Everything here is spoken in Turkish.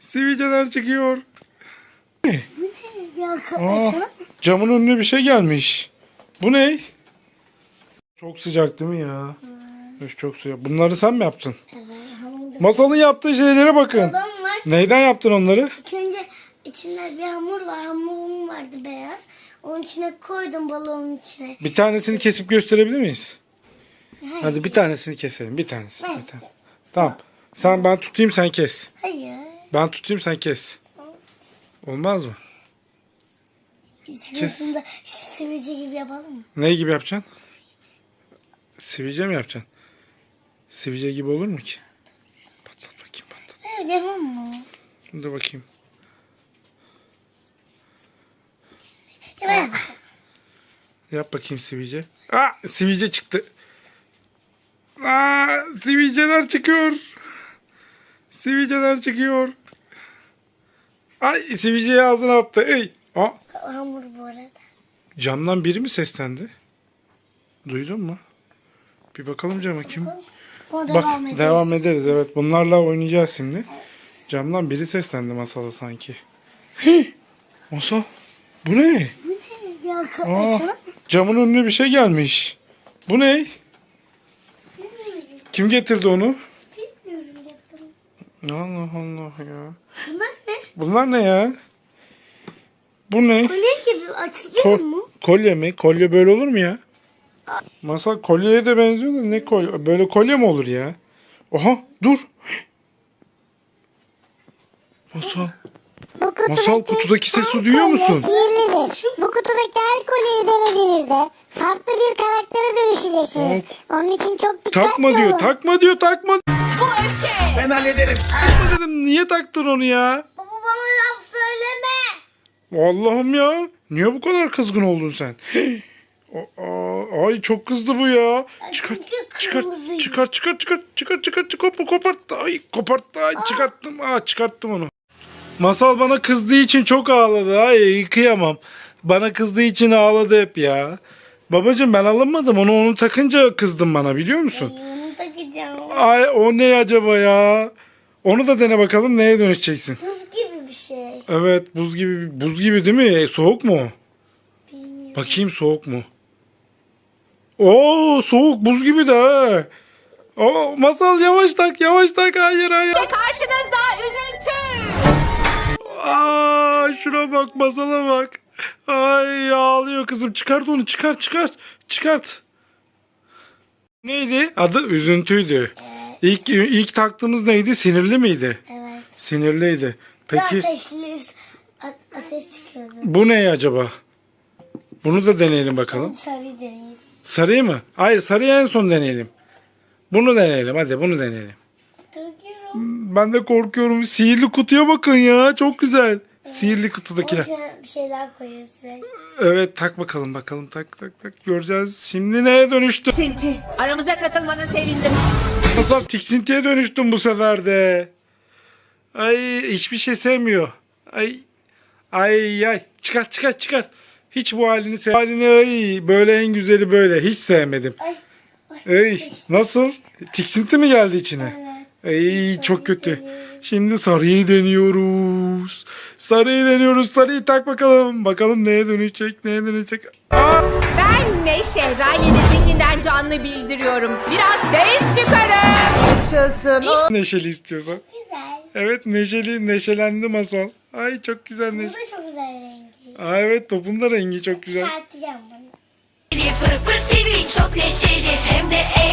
Sivilceler çıkıyor. Ya Aa, açalım. camın önüne bir şey gelmiş. Bu ne? Çok sıcak değil mi ya? Üf, Çok sıcak. Bunları sen mi yaptın? Evet, Masalın yaptığı şeylere bakın. balon var. Neyden yaptın onları? İlk önce içinde bir hamur var. Hamurum vardı beyaz. Onun içine koydum balonun içine. Bir tanesini kesip gösterebilir miyiz? Hayır. Hadi bir tanesini keselim. Bir tanesi. Ben Bir tane. Tamam. Sen ben tutayım sen kes. Hayır. Ben tutayım sen kes. Olmaz mı? Şurasında sivilce gibi yapalım mı? Ne gibi yapacaksın? Sivilce mi yapacaksın? Sivilce gibi olur mu ki? Patlat bakayım patlat. Evet yapalım mı? Dur bakayım. Ya ben yapacağım. Yap bakayım sivilce. Aa sivilce çıktı. Aa sivilceler çıkıyor. Sivilceler çıkıyor. Ay sivilceyi ağzına attı. Ey. Aa, hamur bu arada. camdan biri mi seslendi? Duydun mu? Bir bakalım cama kim? Sonra Bak devam ederiz. devam ederiz evet. Bunlarla oynayacağız şimdi. Camdan biri seslendi masala sanki. Hih! Masal bu ne? Ya Aa, açalım. camın önüne bir şey gelmiş. Bu ne? Kim getirdi onu? Bilmiyorum. Allah Allah ya. Bunlar? Bunlar ne ya? Bu ne? Kolye gibi açılıyor Ko- mu? kolye mi? Kolye böyle olur mu ya? Masal kolyeye de benziyor da ne kolye? Böyle kolye mi olur ya? Oha dur. Masal. Bu kutudaki Masal kutudaki sesi duyuyor musun? sihirlidir. Bu kutudaki her kolyeyi denediğinizde farklı bir karaktere dönüşeceksiniz. Onun için çok dikkatli Takma diyor, olun. takma diyor, takma. Ben hallederim. Takma dedim, niye taktın onu ya? Allah'ım ya. Niye bu kadar kızgın oldun sen? Aa, ay çok kızdı bu ya. Çıkart, çıkart, çıkart, çıkart, çıkart, çıkart, çıkart, çıkart, kopar, kopart. Ay kopart, ay çıkarttım, aa çıkarttım onu. Masal bana kızdığı için çok ağladı. Ay kıyamam. Bana kızdığı için ağladı hep ya. Babacım ben alınmadım. Onu onu takınca kızdın bana biliyor musun? Bunu takacağım. Ay o ne acaba ya? Onu da dene bakalım neye dönüşeceksin. Buz gibi bir şey. Evet buz gibi buz gibi değil mi? E, soğuk mu? Bilmiyorum. Bakayım soğuk mu? Oo soğuk buz gibi de ha. Oo, masal yavaş tak yavaş tak hayır hayır. Karşınızda üzüntü. Aa şuna bak masala bak. Ay ağlıyor kızım çıkart onu çıkart çıkart çıkart. Neydi? Adı üzüntüydü. İlk ilk taktığımız neydi? Sinirli miydi? Evet. Sinirliydi. Peki. Peki Ateşli, a- ateş çıkıyordu. bu ne acaba? Bunu da deneyelim bakalım. Sarıyı deneyelim. Sarıyı mı? Hayır sarıyı en son deneyelim. Bunu deneyelim hadi bunu deneyelim. Korkuyorum. Ben de korkuyorum. Sihirli kutuya bakın ya. Çok güzel. Sihirli kutudakiler. İçine bir şeyler koyuyoruz. Evet tak bakalım bakalım tak tak tak göreceğiz. Şimdi neye dönüştü? Sinti. Aramıza katılmana sevindim. Masal tiksintiye dönüştüm bu sefer de. Ay hiçbir şey sevmiyor. Ay ay ay çıkart çıkart çıkart. Hiç bu halini sev. Halini ay böyle en güzeli böyle. Hiç sevmedim. Ay. Ey nasıl? Tiksinti mi geldi içine? Evet. Ey çok kötü. Şimdi sarıyı deniyoruz. Sarıyı deniyoruz. Sarıyı tak bakalım. Bakalım neye dönecek, neye dönecek. Aa! Ben Neşe, Raye'nin zihninden canlı bildiriyorum. Biraz ses çıkarın. Neşeli istiyorsan. Evet neşeli neşelendi masal. Ay çok güzel Bu da çok güzel rengi. Ay evet topun da rengi çok güzel. Çıkartacağım bunu. Pırpır TV çok neşeli hem de eğlenceli.